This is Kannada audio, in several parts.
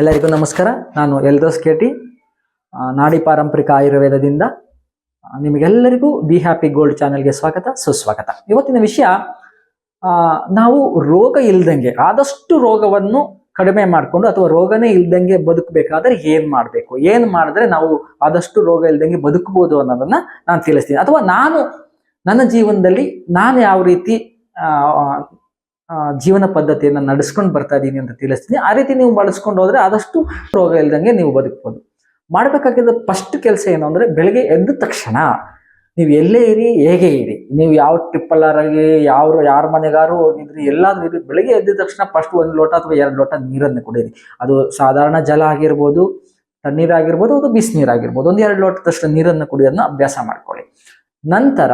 ಎಲ್ಲರಿಗೂ ನಮಸ್ಕಾರ. ನಾನು ಎಲ್ದೋಸ್ ಕೇಟಿ ನಾಡಿ ಪಾರಂಪರಿಕ ಆಯುರ್ವೇದದಿಂದ ನಿಮಗೆಲ್ಲರಿಗೂ ಬಿ ಹ್ಯಾಪಿ ಗೋಲ್ಡ್ ಚಾನೆಲ್ಗೆ ಸ್ವಾಗತ, ಸುಸ್ವಾಗತ. ಇವತ್ತಿನ ವಿಷಯ ನಾವು ರೋಗ ಇಲ್ದಂಗೆ, ಆದಷ್ಟು ರೋಗವನ್ನು ಕಡಿಮೆ ಮಾಡಿಕೊಂಡು ಅಥವಾ ರೋಗನೇ ಇಲ್ದಂಗೆ ಬದುಕಬೇಕಾದ್ರೆ ಏನು ಮಾಡಬೇಕು? ಏನು ಮಾಡಿದ್ರೆ ನಾವು ಆದಷ್ಟು ರೋಗ ಇಲ್ದಂಗೆ ಬದುಕಬಹುದು ಅನ್ನೋದನ್ನ ನಾನು ತಿಳಿಸ್ತೀನಿ. ಅಥವಾ ನಾನು, ನನ್ನ ಜೀವನದಲ್ಲಿ ನಾನು ಯಾವ ರೀತಿ ಜೀವನ ಪದ್ಧತಿಯನ್ನು ನಡೆಸ್ಕೊಂಡು ಬರ್ತಾ ಇದ್ದೀನಿ ಅಂತ ತಿಳಿಸ್ತೀನಿ. ಆ ರೀತಿ ನೀವು ಬಳಸ್ಕೊಂಡು ಹೋದ್ರೆ ಆದಷ್ಟು ರೋಗ ಇಲ್ದಂಗೆ ನೀವು ಬದುಕ್ಬೋದು. ಮಾಡಬೇಕಾಗಿದ್ದ ಫಸ್ಟ್ ಕೆಲಸ ಏನು ಅಂದರೆ ಬೆಳಗ್ಗೆ ಎದ್ದ ತಕ್ಷಣ ನೀವು ಎಲ್ಲೇ ಇರಿ, ಹೇಗೆ ಇರಿ? ನೀವು ಯಾವ ಟ್ರಿಪ್ಪಲ್ಲಾರಾಗಿ ಯಾವ ಯಾರ ಮನೆಗಾರು ಹೋಗಿದ್ರಿ, ಎಲ್ಲಾದ್ರೂ ಇರಿ. ಬೆಳಗ್ಗೆ ಎದ್ದ ತಕ್ಷಣ ಫಸ್ಟ್ ಒಂದು ಲೋಟ ಅಥವಾ ಎರಡು ಲೋಟ ನೀರನ್ನು ಕುಡಿಯಿರಿ ಅದು ಸಾಧಾರಣ ಜಲ ಆಗಿರ್ಬೋದು ತಣ್ಣೀರಾಗಿರ್ಬೋದು ಅದು ಬಿಸಿನೀರಾಗಿರ್ಬೋದು ಒಂದು ಎರಡು ಲೋಟದಷ್ಟು ನೀರನ್ನು ಕುಡಿಯೋದನ್ನ ಅಭ್ಯಾಸ ಮಾಡ್ಕೊಳ್ಳಿ. ನಂತರ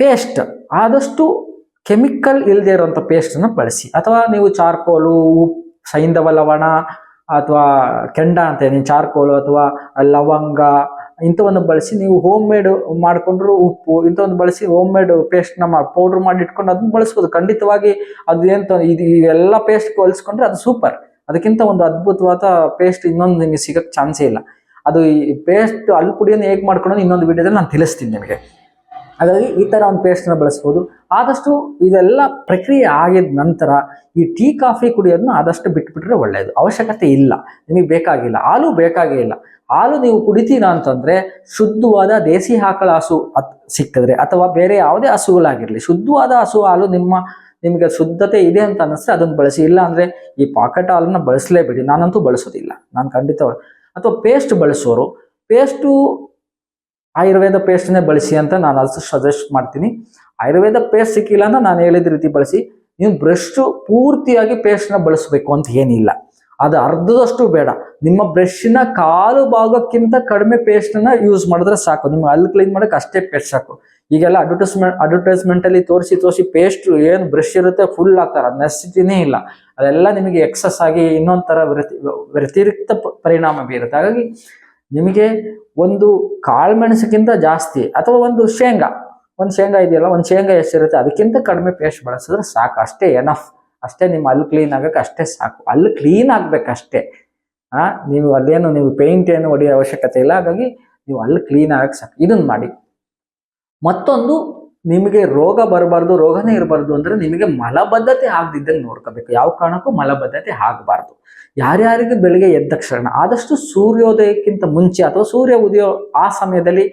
ಪೇಸ್ಟ್ ಆದಷ್ಟು ಕೆಮಿಕಲ್ ಇಲ್ಲದೆ ಇರುವಂಥ ಪೇಸ್ಟನ್ನು ಬಳಸಿ. ಅಥವಾ ನೀವು ಚಾರ್ಕೋಲು ಉಪ್ಪು ಸೈಂಧವ ಲವಣ ಅಥವಾ ಕೆಂಡ ಅಂತ ನೀವು ಚಾರ್ಕೋಲು ಅಥವಾ ಲವಂಗ ಇಂಥವನ್ನು ಬಳಸಿ ನೀವು ಹೋಮ್ ಮೇಡ್ ಮಾಡಿಕೊಂಡ್ರು ಉಪ್ಪು, ಇಂಥವನ್ನು ಬಳಸಿ ಹೋಮ್ ಮೇಡ್ ಪೇಸ್ಟ್ನ ಪೌಡ್ರ್ ಮಾಡಿ ಇಟ್ಕೊಂಡು ಅದನ್ನ ಬಳಸ್ಬೋದು. ಖಂಡಿತವಾಗಿ ಅದು ಏನು ಇದು ಇವೆಲ್ಲ ಪೇಸ್ಟ್ ಹೊಲಿಸ್ಕೊಂಡ್ರೆ ಅದು ಸೂಪರ್ ಅದಕ್ಕಿಂತ ಒಂದು ಅದ್ಭುತವಾದ ಪೇಸ್ಟ್ ಇನ್ನೊಂದು ನಿಮಗೆ ಸಿಗಕ್ಕೆ ಚಾನ್ಸೇ ಇಲ್ಲ. ಅದು ಈ ಪೇಸ್ಟ್ ಅಲ್ಲಿ ಪುಡಿಯನ್ನು ಹೇಗೆ ಮಾಡ್ಕೊಂಡು ಇನ್ನೊಂದು ವಿಡಿಯೋದಲ್ಲಿ ನಾನು ತಿಳಿಸ್ತೀನಿ ನಿಮಗೆ. ಹಾಗಾಗಿ ಈ ಥರ ಒಂದು ಪೇಸ್ಟನ್ನು ಬಳಸ್ಬೋದು. ಆದಷ್ಟು ಇದೆಲ್ಲ ಪ್ರಕ್ರಿಯೆ ಆಗಿದ ನಂತರ ಈ ಟೀ, ಕಾಫಿ ಕುಡಿಯೋದನ್ನ ಆದಷ್ಟು ಬಿಟ್ಬಿಟ್ರೆ ಒಳ್ಳೆಯದು ಅವಶ್ಯಕತೆ ಇಲ್ಲ. ನಿಮಗೆ ಬೇಕಾಗಿಲ್ಲ. ಹಾಲು ಬೇಕಾಗೇ ಇಲ್ಲ. ಹಾಲು ನೀವು ಕುಡಿತೀರಾ ಅಂತಂದರೆ ಶುದ್ಧವಾದ ದೇಸಿ ಆಕಳ ಹಸು ಅತ್ ಸಿಕ್ಕಿದ್ರೆ ಅಥವಾ ಬೇರೆ ಯಾವುದೇ ಹಸುಗಳಾಗಿರಲಿ, ಶುದ್ಧವಾದ ಹಸು, ಹಾಲು ನಿಮ್ಮ, ನಿಮಗೆ ಶುದ್ಧತೆ ಇದೆ ಅಂತ ಅನ್ನಿಸ್ರೆ ಅದನ್ನು ಬಳಸಿ. ಇಲ್ಲ ಅಂದರೆ ಈ ಪಾಕೆಟ್ ಹಾಲನ್ನು ಬಳಸಲೇಬೇಡಿ. ನಾನಂತೂ ಬಳಸೋದಿಲ್ಲ. ನಾನು ಖಂಡಿತ ಅಥವಾ ಪೇಸ್ಟ್ ಬಳಸೋರು ಪೇಸ್ಟು ಆಯುರ್ವೇದ ಪೇಸ್ಟ್ನೇ ಬಳಸಿ ಅಂತ ನಾನು ಅದು ಸಜೆಸ್ಟ್ ಮಾಡ್ತೀನಿ. ಆಯುರ್ವೇದ ಪೇಸ್ಟ್ ಸಿಕ್ಕಿಲ್ಲ ಅಂತ ನಾನು ಹೇಳಿದ ರೀತಿ ಬಳಸಿ, ನೀವು ಬ್ರಷ್ ಪೂರ್ತಿಯಾಗಿ ಪೇಸ್ಟ್ನ ಬಳಸಬೇಕು ಅಂತ ಏನಿಲ್ಲ. ಅದು ಅರ್ಧದಷ್ಟು ಬೇಡ. ನಿಮ್ಮ ಬ್ರಷ್ನ ಕಾಲು ಭಾಗಕ್ಕಿಂತ ಕಡಿಮೆ ಪೇಸ್ಟ್ನ ಯೂಸ್ ಮಾಡಿದ್ರೆ ಸಾಕು. ನಿಮ್ಗೆ ಅಲ್ಲಿ ಕ್ಲೀನ್ ಮಾಡೋಕೆ ಅಷ್ಟೇ ಪೇಸ್ಟ್ ಸಾಕು. ಈಗೆಲ್ಲ ಅಡ್ವರ್ಟೈಸ್ಮೆಂಟ್ ಅಡ್ವರ್ಟೈಸ್ಮೆಂಟಲ್ಲಿ ತೋರಿಸಿ ತೋರಿಸಿ ಪೇಸ್ಟ್ ಏನು ಬ್ರಷ್ ಇರುತ್ತೆ ಫುಲ್ ಆಗ್ತಾರೆ. ಅದು ನೆಸಿಟಿನೇ ಇಲ್ಲ. ಅದೆಲ್ಲ ನಿಮಗೆ ಎಕ್ಸಸ್ ಆಗಿ ಇನ್ನೊಂದು ಥರ ವ್ಯತಿ, ವ್ಯತಿರಿಕ್ತ ಪರಿಣಾಮ ಬೀರುತ್ತೆ. ಹಾಗಾಗಿ ನಿಮಗೆ ಒಂದು ಕಾಳುಮೆಣಸಕ್ಕಿಂತ ಜಾಸ್ತಿ ಅಥವಾ ಒಂದು ಶೇಂಗಾ ಒಂದು ಶೇಂಗಾ ಇದೆಯಲ್ಲ, ಒಂದು ಶೇಂಗಾ ಎಷ್ಟಿರುತ್ತೆ ಅದಕ್ಕಿಂತ ಕಡಿಮೆ ಪೇಸ್ಟ್ ಬಳಸಿದ್ರೆ ಸಾಕು. ಅಷ್ಟೇ ಎನಫ್ ಅಷ್ಟೇ ನಿಮ್ಮ ಅಲ್ಲಿ ಕ್ಲೀನ್ ಆಗಬೇಕು ಅಷ್ಟೇ ಸಾಕು. ಅಲ್ಲಿ ಕ್ಲೀನ್ ಆಗಬೇಕಷ್ಟೇ. ಆ, ನೀವು ಅಲ್ಲೇನು, ನೀವು ಪೇಂಟ್ ಏನು ಹೊಡೆಯೋ ಅವಶ್ಯಕತೆ ಇಲ್ಲ. ಹಾಗಾಗಿ ನೀವು ಅಲ್ಲಿ ಕ್ಲೀನ್ ಆಗಕ್ಕೆ ಸಾಕು. ಇದನ್ನು ಮಾಡಿ. ಮತ್ತೊಂದು ನಿಮಗೆ ರೋಗ ಬರಬಾರ್ದು, ರೋಗನೇ ಇರಬಾರ್ದು ಅಂದರೆ ನಿಮಗೆ ಮಲಬದ್ಧತೆ ಆಗದಿದ್ದಂಗೆ ನೋಡ್ಕೋಬೇಕು. ಯಾವ ಕಾರಣಕ್ಕೂ ಮಲಬದ್ಧತೆ ಆಗಬಾರ್ದು. ಯಾರ್ಯಾರಿಗೆ ಬೆಳಿಗ್ಗೆ ಎದ್ದ ಕ್ಷಣ, ಆದಷ್ಟು ಸೂರ್ಯೋದಯಕ್ಕಿಂತ ಮುಂಚೆ ಅಥವಾ ಸೂರ್ಯ ಉದಯ ಆ ಸಮಯದಲ್ಲಿ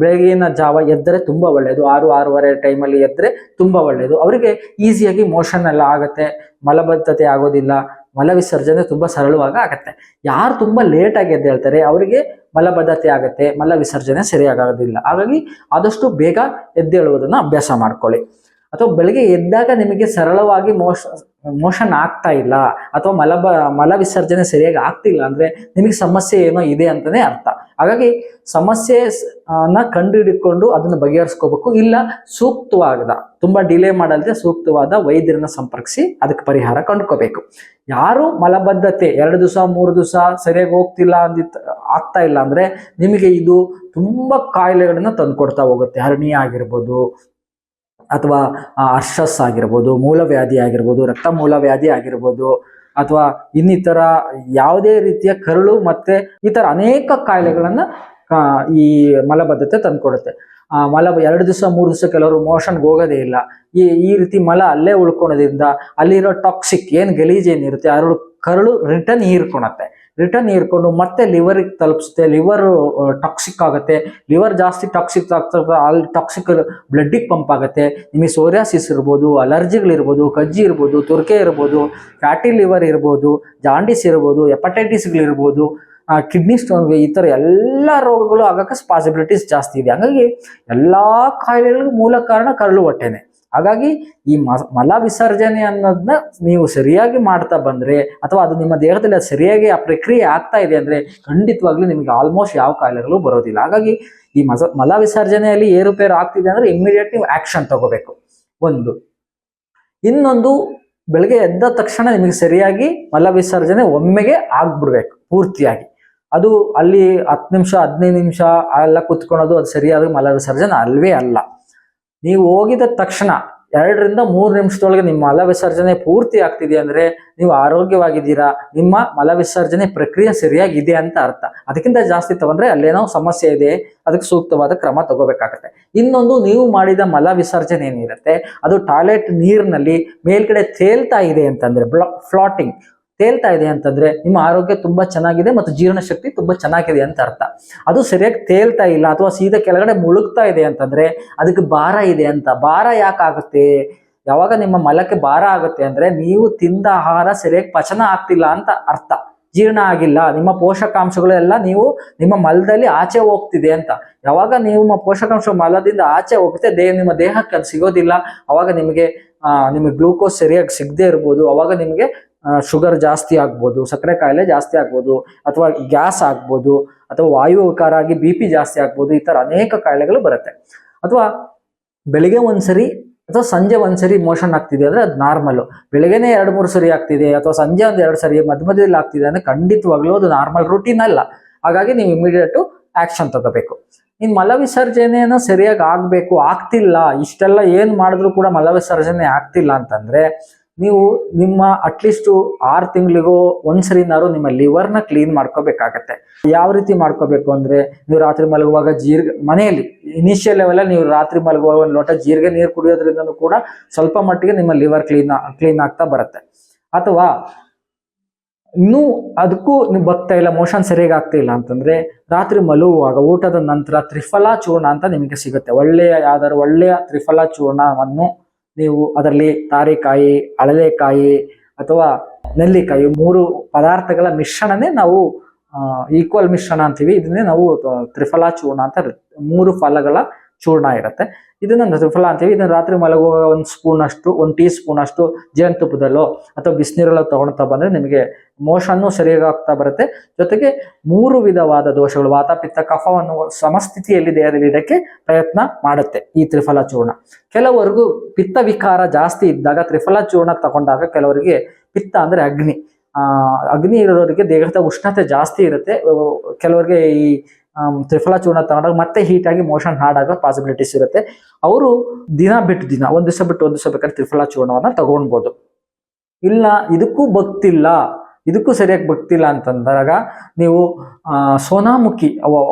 ಬೆಳಗಿನ ಜಾವ ಎದ್ದರೆ ತುಂಬ ಒಳ್ಳೆಯದು. ಆರು, ಆರೂವರೆ ಟೈಮಲ್ಲಿ ಎದ್ದರೆ ತುಂಬ ಒಳ್ಳೆಯದು. ಅವರಿಗೆ ಈಸಿಯಾಗಿ ಮೋಷನ್ ಎಲ್ಲ ಆಗುತ್ತೆ, ಮಲಬದ್ಧತೆ ಆಗೋದಿಲ್ಲ ಮಲ ವಿಸರ್ಜನೆ ತುಂಬ ಸರಳವಾಗಿ ಆಗುತ್ತೆ. ಯಾರು ತುಂಬ ಲೇಟಾಗಿ ಎದ್ದೇಳ್ತಾರೆ, ಅವರಿಗೆ ಮಲಬದ್ಧತೆ ಆಗುತ್ತೆ ಮಲ ವಿಸರ್ಜನೆ ಸರಿಯಾಗೋದಿಲ್ಲ ಹಾಗಾಗಿ ಆದಷ್ಟು ಬೇಗ ಎದ್ದೇಳುವುದನ್ನು ಅಭ್ಯಾಸ ಮಾಡ್ಕೊಳ್ಳಿ. ಅಥವಾ ಬೆಳಗ್ಗೆ ಎದ್ದಾಗ ನಿಮಗೆ ಸರಳವಾಗಿ ಮೋಷ, ಮೋಷನ್ ಆಗ್ತಾ ಇಲ್ಲ ಅಥವಾ ಮಲಬ, ಮಲ ವಿಸರ್ಜನೆ ಸರಿಯಾಗಿ ಆಗ್ತಿಲ್ಲ ಅಂದ್ರೆ ನಿಮಗೆ ಸಮಸ್ಯೆ ಏನೋ ಇದೆ ಅಂತಾನೆ ಅರ್ಥ. ಹಾಗಾಗಿ ಸಮಸ್ಯೆ ನ ಅನ್ನ ಕಂಡುಹಿಡಿಕೊಂಡು ಅದನ್ನು ಬಗೆಹರಿಸ್ಕೋಬೇಕು. ಇಲ್ಲ ಸೂಕ್ತವಾದ ತುಂಬಾ ಡಿಲೇ ಮಾಡಲ್ದೆ ಸೂಕ್ತವಾದ ವೈದ್ಯರನ್ನ ಸಂಪರ್ಕಿಸಿ ಅದಕ್ಕೆ ಪರಿಹಾರ ಕಂಡುಕೋಬೇಕು. ಯಾರು ಮಲಬದ್ಧತೆ, ಎರಡು ದಿವಸ, ಮೂರು ದಿವಸ ಸರಿಯಾಗಿ ಹೋಗ್ತಿಲ್ಲ ಅಂದಿತ್ತು ಆಗ್ತಾ ಇಲ್ಲ ಅಂದ್ರೆ ನಿಮಗೆ ಇದು ತುಂಬಾ ಕಾಯಿಲೆಗಳನ್ನ ತಂದುಕೊಡ್ತಾ ಹೋಗುತ್ತೆ. ಹರಣಿ ಆಗಿರ್ಬೋದು ಅಥವಾ ಅರ್ಷಸ್ ಆಗಿರ್ಬೋದು, ಮೂಲವ್ಯಾಧಿ ಆಗಿರ್ಬೋದು, ರಕ್ತ ಮೂಲವ್ಯಾಧಿ ಆಗಿರ್ಬೋದು, ಅಥವಾ ಇನ್ನಿತರ ಯಾವುದೇ ರೀತಿಯ ಕರುಳು ಮತ್ತೆ ಥರ ಅನೇಕ ಕಾಯಿಲೆಗಳನ್ನು ಈ ಮಲಬದ್ಧತೆ ತಂದುಕೊಡುತ್ತೆ. ಮಲ ಎರಡು ದಿವಸ, ಮೂರು ದಿವಸ ಕೆಲವರು ಮೋಷನ್ಗೆ ಹೋಗೋದೇ ಇಲ್ಲ. ಈ ಈ ರೀತಿ ಮಲ ಅಲ್ಲೇ ಉಳ್ಕೊಳೋದ್ರಿಂದ ಅಲ್ಲಿರೋ ಟಾಕ್ಸಿಕ್ ಏನು ಗಲೀಜ್ ಏನಿರುತ್ತೆ ಅರಳು ಕರುಳು ರಿಟರ್ನ್ ಹೀರ್ಕೊಳತ್ತೆ. ರಿಟರ್ನ್ ಹೀರ್ಕೊಂಡು ಮತ್ತೆ ಲಿವರಿಗೆ ತಲುಪಿಸುತ್ತೆ, ಲಿವರ್ ಟಾಕ್ಸಿಕ್ ಆಗುತ್ತೆ. ಲಿವರ್ ಜಾಸ್ತಿ ಟಾಕ್ಸಿಕ್ ಆಗ್ತಾ ಅಲ್ಲಿ ಟಾಕ್ಸಿಕ್ ಬ್ಲಡ್ಡಿಗೆ ಪಂಪ್ ಆಗುತ್ತೆ. ನಿಮಗೆ ಸೋರಿಯಾಸಿಸ್ ಇರ್ಬೋದು ಅಲರ್ಜಿಗಳಿರ್ಬೋದು ಕಜ್ಜಿ ಇರ್ಬೋದು, ತುರ್ಕೆ ಇರ್ಬೋದು ಫ್ಯಾಟಿ ಲಿವರ್ ಇರ್ಬೋದು ಜಾಂಡಿಸ್ ಇರ್ಬೋದು ಹೆಪಟೈಟಿಸ್ಗಳಿರ್ಬೋದು ಕಿಡ್ನಿ ಸ್ಟೋನ್ ಈ ಥರ ಎಲ್ಲ ರೋಗಗಳು ಆಗಕ್ಕೆ ಪಾಸಿಬಿಲಿಟೀಸ್ ಜಾಸ್ತಿ ಇದೆ ಹಾಗಾಗಿ ಎಲ್ಲ ಕಾಯಿಲೆಗಳಿಗೂ ಮೂಲ ಕಾರಣ ಕರಳು ಹೊಟ್ಟೆನೆ. ಹಾಗಾಗಿ ಈ ಮಲ ವಿಸರ್ಜನೆ ಅನ್ನೋದನ್ನ ನೀವು ಸರಿಯಾಗಿ ಮಾಡ್ತಾ ಬಂದ್ರೆ ಅಥವಾ ಅದು ನಿಮ್ಮ ದೇಹದಲ್ಲಿ ಸರಿಯಾಗಿ ಆ ಪ್ರಕ್ರಿಯೆ ಆಗ್ತಾ ಇದೆ ಅಂದ್ರೆ ಖಂಡಿತವಾಗ್ಲೂ ನಿಮಗೆ ಆಲ್ಮೋಸ್ಟ್ ಯಾವ ಕಾಯಿಲೆಗಳು ಬರೋದಿಲ್ಲ. ಹಾಗಾಗಿ ಈ ಮಸ, ಮಲ ವಿಸರ್ಜನೆಯಲ್ಲಿ ಏರುಪೇರು ಆಗ್ತಿದೆ ಅಂದ್ರೆ ಇಮ್ಮಿಡಿಯೇಟ್ ನೀವು ಆಕ್ಷನ್ ತಗೋಬೇಕು. ಒಂದು. ಇನ್ನೊಂದು, ಬೆಳಗ್ಗೆ ಎದ್ದ ತಕ್ಷಣ ನಿಮಗೆ ಸರಿಯಾಗಿ ಮಲ ವಿಸರ್ಜನೆ ಒಮ್ಮೆಗೆ ಆಗ್ಬಿಡ್ಬೇಕು, ಪೂರ್ತಿಯಾಗಿ. ಅದು ಅಲ್ಲಿ ಹತ್ತು ನಿಮಿಷ, ಹದಿನೈದು ನಿಮಿಷ ಎಲ್ಲ ಕುತ್ಕೊಳ್ಳೋದು ಅದು ಸರಿಯಾದ ಮಲ ವಿಸರ್ಜನೆ ಅಲ್ವೇ ಅಲ್ಲ. ನೀವು ಹೋಗಿದ ತಕ್ಷಣ ಎರಡರಿಂದ ಮೂರು ನಿಮಿಷದೊಳಗೆ ನಿಮ್ಮ ಮಲ ವಿಸರ್ಜನೆ ಪೂರ್ತಿ ಆಗ್ತಿದೆ ಅಂದರೆ ನೀವು ಆರೋಗ್ಯವಾಗಿದ್ದೀರಾ, ನಿಮ್ಮ ಮಲ ವಿಸರ್ಜನೆ ಪ್ರಕ್ರಿಯೆ ಸರಿಯಾಗಿದೆ ಅಂತ ಅರ್ಥ. ಅದಕ್ಕಿಂತ ಜಾಸ್ತಿ ತಗೊಂಡ್ರೆ ಅಲ್ಲೇನೋ ಸಮಸ್ಯೆ ಇದೆ, ಅದಕ್ಕೆ ಸೂಕ್ತವಾದ ಕ್ರಮ ತಗೋಬೇಕಾಗತ್ತೆ. ಇನ್ನೊಂದು ನೀವು ಮಾಡಿದ ಮಲ ವಿಸರ್ಜನೆ ಏನಿರುತ್ತೆ, ಅದು ಟಾಯ್ಲೆಟ್ ನೀರಿನಲ್ಲಿ ಮೇಲ್ಗಡೆ ತೇಲ್ತಾ ಇದೆ ಅಂತಂದರೆ ಫ್ಲಾಟಿಂಗ್. ತೇಲ್ತಾ ಇದೆ ಅಂತಂದ್ರೆ ನಿಮ್ಮ ಆರೋಗ್ಯ ತುಂಬಾ ಚೆನ್ನಾಗಿದೆ ಮತ್ತು ಜೀರ್ಣಶಕ್ತಿ ತುಂಬಾ ಚೆನ್ನಾಗಿದೆ ಅಂತ ಅರ್ಥ. ಅದು ಸರಿಯಾಗಿ ತೇಲ್ತಾ ಇಲ್ಲ ಅಥವಾ ಸೀದಾ ಕೆಳಗಡೆ ಮುಳುಗ್ತಾ ಇದೆ ಅಂತಂದ್ರೆ ಅದಕ್ಕೆ ಭಾರ ಇದೆ ಅಂತ. ಭಾರ ಯಾಕಾಗುತ್ತೆ ಯಾವಾಗ ನಿಮ್ಮ ಮಲಕ್ಕೆ ಭಾರ ಆಗುತ್ತೆ ಅಂದ್ರೆ ನೀವು ತಿಂದ ಆಹಾರ ಸರಿಯಾಗಿ ಪಚನ ಆಗ್ತಿಲ್ಲ ಅಂತ ಅರ್ಥ. ಜೀರ್ಣ ಆಗಿಲ್ಲ, ನಿಮ್ಮ ಪೋಷಕಾಂಶಗಳೆಲ್ಲ ನೀವು ನಿಮ್ಮ ಮಲದಲ್ಲಿ ಆಚೆ ಹೋಗ್ತಿದೆ ಅಂತ. ಯಾವಾಗ ನಿಮ್ಮ ಪೋಷಕಾಂಶ ಮಲದಿಂದ ಆಚೆ ಹೋಗುತ್ತೆ ದೇಹ ನಿಮ್ಮ ದೇಹಕ್ಕೆ ಅದು ಸಿಗೋದಿಲ್ಲ. ಅವಾಗ ನಿಮಗೆ ನಿಮಗೆ ಗ್ಲೂಕೋಸ್ ಸರಿಯಾಗಿ ಸಿಗದೆ ಇರ್ಬೋದು. ಅವಾಗ ನಿಮಗೆ ಶುಗರ್ ಜಾಸ್ತಿ ಆಗ್ಬೋದು, ಸಕ್ಕರೆ ಕಾಯಿಲೆ ಜಾಸ್ತಿ ಆಗ್ಬೋದು, ಅಥವಾ ಗ್ಯಾಸ್ ಆಗ್ಬೋದು, ಅಥವಾ ವಾಯು ವಿಕಾರ ಆಗಿ ಬಿ ಪಿ ಜಾಸ್ತಿ ಆಗ್ಬೋದು, ಈ ಥರ ಅನೇಕ ಕಾಯಿಲೆಗಳು ಬರುತ್ತೆ. ಅಥವಾ ಬೆಳಿಗ್ಗೆ ಒಂದ್ಸರಿ ಅಥವಾ ಸಂಜೆ ಒಂದ್ಸರಿ ಮೋಷನ್ ಆಗ್ತಿದೆ ಅಂದರೆ ಅದು ನಾರ್ಮಲ್ ಬೆಳಿಗ್ಗೆನೆ ಎರಡು ಮೂರು ಸರಿ ಆಗ್ತಿದೆ, ಅಥವಾ ಸಂಜೆ ಒಂದು ಎರಡು ಸರಿ ಮಧ್ಯ ಮಧ್ಯದಲ್ಲಿ ಆಗ್ತಿದೆ ಅಂದರೆ ಖಂಡಿತವಾಗ್ಲೂ ಅದು ನಾರ್ಮಲ್ ರೂಟೀನ್ ಅಲ್ಲ. ಹಾಗಾಗಿ ನೀವು ಇಮಿಡಿಯೇಟು ಆ್ಯಕ್ಷನ್ ತಗೋಬೇಕು. ಇನ್ನು ಮಲವಿಸರ್ಜನೆಯನ್ನು ಸರಿಯಾಗಿ ಆಗಬೇಕು, ಆಗ್ತಿಲ್ಲ, ಇಷ್ಟೆಲ್ಲ ಏನು ಮಾಡಿದ್ರು ಕೂಡ ಮಲವಿಸರ್ಜನೆ ಆಗ್ತಿಲ್ಲ ಅಂತಂದ್ರೆ ನೀವು ನಿಮ್ಮ ಅಟ್ಲೀಸ್ಟ್ ಆರು ತಿಂಗಳಿಗೂ ಒಂದ್ಸರಿನಾರು ನಿಮ್ಮ ಲಿವರ್ನ ಕ್ಲೀನ್ ಮಾಡ್ಕೋಬೇಕಾಗತ್ತೆ. ಯಾವ ರೀತಿ ಮಾಡ್ಕೋಬೇಕು ಅಂದ್ರೆ ನೀವು ರಾತ್ರಿ ಮಲಗುವಾಗ ಜೀರಿಗೆ ಮನೆಯಲ್ಲಿ ಇನಿಷಿಯಲ್ ಲೆವೆಲ್ ನೀವು ರಾತ್ರಿ ಮಲಗುವಾಗ ಒಂದು ಲೋಟ ಜೀರಿಗೆ ನೀರು ಕುಡಿಯೋದ್ರಿಂದನೂ ಕೂಡ ಸ್ವಲ್ಪ ಮಟ್ಟಿಗೆ ನಿಮ್ಮ ಲಿವರ್ ಕ್ಲೀನ್ ಕ್ಲೀನ್ ಆಗ್ತಾ ಬರುತ್ತೆ. ಅಥವಾ ಇನ್ನೂ ಅದಕ್ಕೂ ನೀವು ಬರ್ತಾ ಇಲ್ಲ ಮೋಷನ್ ಸರಿಯಾಗಿ ಆಗ್ತಾ ಇಲ್ಲ ಅಂತಂದ್ರೆ ರಾತ್ರಿ ಮಲಗುವಾಗ ಊಟದ ನಂತರ ತ್ರಿಫಲ ಚೂರ್ಣ ಅಂತ ನಿಮಗೆ ಸಿಗುತ್ತೆ. ಒಳ್ಳೆಯ, ಯಾವ್ದಾದ್ರು ಒಳ್ಳೆಯ ತ್ರಿಫಲ ಚೂರ್ಣವನ್ನು ನೀವು ಅದರಲ್ಲಿ ತಾರೆಕಾಯಿ, ಅಳಲೆಕಾಯಿ ಅಥವಾ ನೆಲ್ಲಿಕಾಯಿ ಮೂರು ಪದಾರ್ಥಗಳ ಮಿಶ್ರಣನೇ ನಾವು ಈಕ್ವಲ್ ಮಿಶ್ರಣ ಅಂತೀವಿ. ಇದನ್ನೇ ನಾವು ತ್ರಿಫಲಾ ತ್ರಿಫಲ ಚೂರ್ಣ ಅಂತ ಮೂರು ಫಲಗಳ ಚೂರ್ಣ ಇರುತ್ತೆ. ಇದನ್ನ ತ್ರಿಫಲ ಅಂತೀವಿ. ಇದನ್ನ ರಾತ್ರಿ ಮಲಗುವಾಗ ಒಂದು ಸ್ಪೂನ್ ಅಷ್ಟು, ಒಂದು ಟೀ ಸ್ಪೂನ್ ಅಷ್ಟು ಜೇನುತುಪ್ಪದಲ್ಲೋ ಅಥವಾ ಬಿಸಿನೀರಲ್ಲೋ ತಗೊಳ್ತಾ ಬಂದ್ರೆ ನಿಮಗೆ ಮೋಷನ್ನು ಸರಿಯಾಗ್ತಾ ಬರುತ್ತೆ. ಜೊತೆಗೆ ಮೂರು ವಿಧವಾದ ದೋಷಗಳು. ವಾತ, ಪಿತ್ತ ಕಫವನ್ನು ಸಮಸ್ಥಿತಿಯಲ್ಲಿ ದೇಹದಲ್ಲಿ ಇಡಕ್ಕೆ ಪ್ರಯತ್ನ ಮಾಡುತ್ತೆ ಈ ತ್ರಿಫಲ ಚೂರ್ಣ. ಕೆಲವರಿಗೂ ಪಿತ್ತ ವಿಕಾರ ಜಾಸ್ತಿ ಇದ್ದಾಗ ತ್ರಿಫಲ ಚೂರ್ಣ ತಗೊಂಡಾಗ ಕೆಲವರಿಗೆ ಪಿತ್ತ ಅಂದ್ರೆ ಅಗ್ನಿ. ಅಗ್ನಿ ಇರೋರಿಗೆ ದೇಹದ ಉಷ್ಣತೆ ಜಾಸ್ತಿ ಇರುತ್ತೆ. ಕೆಲವರಿಗೆ ಈ ತ್ರಿಫಲ ಚೂರ್ಣ ತಗೊಂಡಾಗ ಮತ್ತೆ ಹೀಟ್ ಆಗಿ ಮೋಷನ್ ಹಾರ್ಡ್ ಆಗೋ ಪಾಸಿಬಿಲಿಟೀಸ್ ಇರುತ್ತೆ. ಅವರು ದಿನ ಬಿಟ್ಟು ದಿನ, ಒಂದ್ ದಿವಸ ಬಿಟ್ಟು ಒಂದ್ ದಿವಸ ಬೇಕಾದ್ರೆ ತ್ರಿಫಲ ಚೂರ್ಣವನ್ನ ತಗೊಳ್ಬೋದು ಇಲ್ಲ, ಇದಕ್ಕೂ ಭಕ್ತಿಲ್ಲ, ಇದಕ್ಕೂ ಸರಿಯಾಗಿ ಭಕ್ತಿಲ್ಲ ಅಂತಂದಾಗ ನೀವು ಸೋನಾಮುಖಿ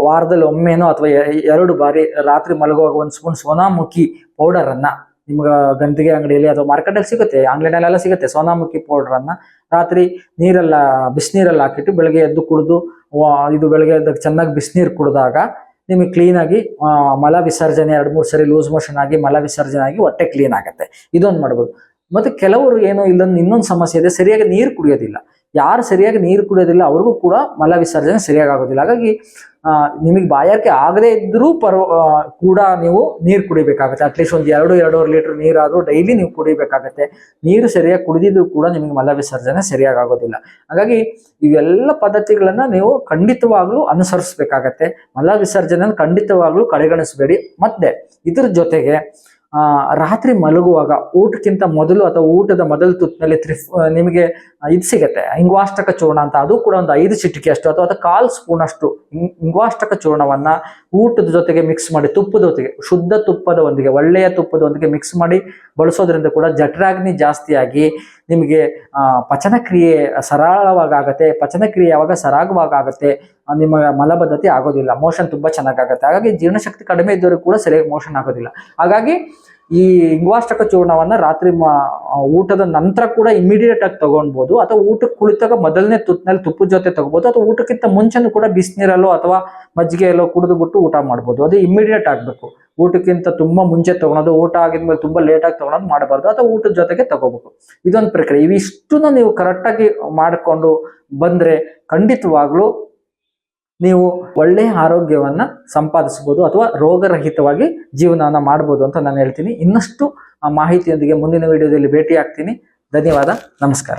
ವಾರದಲ್ಲಿ ಒಮ್ಮೆನೋ ಅಥವಾ ಎರಡು ಬಾರಿ ರಾತ್ರಿ ಮಲಗುವಾಗ ಒಂದು ಸ್ಪೂನ್ ಸೋನಾಮುಖಿ ಪೌಡರ್ ಅನ್ನ ನಿಮ್ಗೆ ಗಂಧಿಗೆ ಅಂಗಡಿಯಲ್ಲಿ ಅಥವಾ ಮಾರ್ಕೆಟಲ್ಲಿ ಸಿಗುತ್ತೆ ಆನ್ಲೈನಲ್ಲೆಲ್ಲ ಸಿಗುತ್ತೆ ಸೋನಾಮುಖಿ ಪೌಡರ್ ಅನ್ನ. ರಾತ್ರಿ ನೀರೆಲ್ಲ ಬಿಸಿನೀರಲ್ಲಿ ಹಾಕಿಟ್ಟು ಬೆಳಗ್ಗೆ ಎದ್ದು ಕುಡಿದು ಇದು ಬೆಳಗ್ಗೆ ಎದ್ದಾಗ ಚೆನ್ನಾಗಿ ಬಿಸಿನೀರು ಕುಡಿದಾಗ ನಿಮಗೆ ಕ್ಲೀನಾಗಿ ಮಲ ವಿಸರ್ಜನೆ ಎರಡು ಮೂರು ಸರಿ ಲೂಸ್ ಮೋಷನ್ ಆಗಿ ಮಲ ವಿಸರ್ಜನೆ ಆಗಿ ಹೊಟ್ಟೆ ಕ್ಲೀನ್ ಆಗುತ್ತೆ. ಇದೊಂದು ಮಾಡ್ಬೋದು. ಮತ್ತೆ ಕೆಲವರು ಏನು ಇಲ್ಲೊಂದು ಇನ್ನೊಂದು ಸಮಸ್ಯೆ ಇದೆ, ಸರಿಯಾಗಿ ನೀರು ಕುಡಿಯೋದಿಲ್ಲ. ಯಾರು ಸರಿಯಾಗಿ ನೀರು ಕುಡಿಯೋದಿಲ್ಲ, ಅವ್ರಿಗೂ ಕೂಡ ಮಲ ವಿಸರ್ಜನೆ ಸರಿಯಾಗಿ ಆಗೋದಿಲ್ಲ ಹಾಗಾಗಿ ನಿಮಗೆ ಬಾಯಾರಿಕೆ ಆಗದೇ ಇದ್ದರೂ ಪರ್ವ ಕೂಡ ನೀವು ನೀರು ಕುಡಿಬೇಕಾಗುತ್ತೆ. ಅಟ್ಲೀಸ್ಟ್ ಒಂದು ಎರಡು, ಎರಡೂವರೆ ಲೀಟರ್ ನೀರಾದರೂ ಡೈಲಿ ನೀವು ಕುಡಿಬೇಕಾಗತ್ತೆ. ನೀರು ಸರಿಯಾಗಿ ಕುಡಿದಿದ್ರು ಕೂಡ ನಿಮಗೆ ಮಲ ವಿಸರ್ಜನೆ ಸರಿಯಾಗಿ ಆಗೋದಿಲ್ಲ ಹಾಗಾಗಿ, ಇವೆಲ್ಲ ಪದ್ಧತಿಗಳನ್ನ ನೀವು ಖಂಡಿತವಾಗ್ಲೂ ಅನುಸರಿಸಬೇಕಾಗತ್ತೆ. ಮಲ ವಿಸರ್ಜನೆ ಖಂಡಿತವಾಗ್ಲೂ ಕಡೆಗಣಿಸಬೇಡಿ. ಮತ್ತೆ, ಇದ್ರ ಜೊತೆಗೆ ರಾತ್ರಿ ಮಲಗುವಾಗ ಊಟಕ್ಕಿಂತ ಮೊದಲು ಅಥವಾ ಊಟದ ಮೊದಲು ತುತ್ತಿನಲ್ಲಿ ತ್ರಿಫ್ ನಿಮಗೆ ಇದು ಸಿಗುತ್ತೆ. ಇಂಗ್ವಾಷ್ಟಕ ಚೂರ್ಣ ಅಂತ. ಅದು ಕೂಡ ಒಂದು ಐದು ಚಿಟಿಕೆ ಅಷ್ಟು ಅಥವಾ ಅಥವಾ ಕಾಲ್ ಸ್ಪೂನ್ ಅಷ್ಟು. ಹಿಂಗ್ವಾಷ್ಟಕ ಇಂಗ್ವಾಷ್ಟಕ ಚೂರ್ಣವನ್ನ ಊಟದ ಜೊತೆಗೆ ಮಿಕ್ಸ್ ಮಾಡಿ, ತುಪ್ಪದ ಜೊತೆಗೆ, ಶುದ್ಧ ತುಪ್ಪದ ಒಂದಿಗೆ, ಒಳ್ಳೆಯ ತುಪ್ಪದೊಂದಿಗೆ ಮಿಕ್ಸ್ ಮಾಡಿ, ಬಳಸೋದ್ರಿಂದ ಕೂಡ ಜಠರಾಗ್ನಿ ಜಾಸ್ತಿಯಾಗಿ ನಿಮಗೆ ಪಚನಕ್ರಿಯೆ ಸರಳವಾಗುತ್ತೆ ಪಚನಕ್ರಿಯೆ ಯಾವಾಗ ಸರಾಗವಾಗಿ ಆಗತ್ತೆ ನಿಮ್ಮ ಮಲಬದ್ಧತೆ ಆಗೋದಿಲ್ಲ. ಮೋಷನ್ ತುಂಬಾ ಚೆನ್ನಾಗಾಗುತ್ತೆ. ಹಾಗಾಗಿ ಜೀರ್ಣಶಕ್ತಿ ಕಡಿಮೆ ಇದ್ದವರು ಕೂಡ ಸರಿಯಾಗಿ ಮೋಷನ್ ಆಗೋದಿಲ್ಲ. ಹಾಗಾಗಿ ಈ ಇಂಗ್ವಾಷ್ಟಕ ಚೂರ್ಣವನ್ನ ರಾತ್ರಿ ಊಟದ ನಂತರ ಕೂಡ ಇಮಿಡಿಯೇಟ್ ಆಗಿ ತಗೊಳ್ಬಹುದು ಅಥವಾ ಊಟಕ್ಕೆ ಕುಳಿತಾಗ ಮೊದಲನೇ ತುತ್ತಿನಲ್ಲಿ ತುಪ್ಪದ ಜೊತೆ ತಗೋಬಹುದು ಅಥವಾ ಊಟಕ್ಕಿಂತ ಮುಂಚೆನೂ ಕೂಡ ಬಿಸಿನೀರಲ್ಲೋ ಅಥವಾ ಮಜ್ಜಿಗೆಯಲ್ಲೋ ಕುಡಿದು ಬಿಟ್ಟು ಊಟ ಮಾಡ್ಬೋದು. ಅದು ಇಮಿಡಿಯೇಟ್ ಆಗಬೇಕು. ಊಟಕ್ಕಿಂತ ತುಂಬಾ ಮುಂಚೆ ತಗೊಳೋದು, ಊಟ ಆಗಿದ್ಮೇಲೆ ತುಂಬಾ ಲೇಟ್ ಆಗಿ ತಗೊಳೋದು ಮಾಡಬಾರ್ದು. ಅಥವಾ ಊಟದ ಜೊತೆಗೆ ತಗೋಬೇಕು. ಇದೊಂದು ಪ್ರಕ್ರಿಯೆ. ಇವಿಷ್ಟನ್ನು ನೀವು ಕರೆಕ್ಟಾಗಿ ಮಾಡಿಕೊಂಡು ಬಂದ್ರೆ ಖಂಡಿತವಾಗ್ಲೂ ನೀವು ಒಳ್ಳೆಯ ಆರೋಗ್ಯವನ್ನು ಸಂಪಾದಿಸಬಹುದು ಅಥವಾ ರೋಗರಹಿತವಾಗಿ ಜೀವನವನ್ನು ಮಾಡ್ಬೋದು ಅಂತ ನಾನು ಹೇಳ್ತೀನಿ. ಇನ್ನಷ್ಟು ಮಾಹಿತಿಯೊಂದಿಗೆ ಮುಂದಿನ ವಿಡಿಯೋದಲ್ಲಿ ಭೇಟಿ ಆಗ್ತೀನಿ ಧನ್ಯವಾದ. ನಮಸ್ಕಾರ.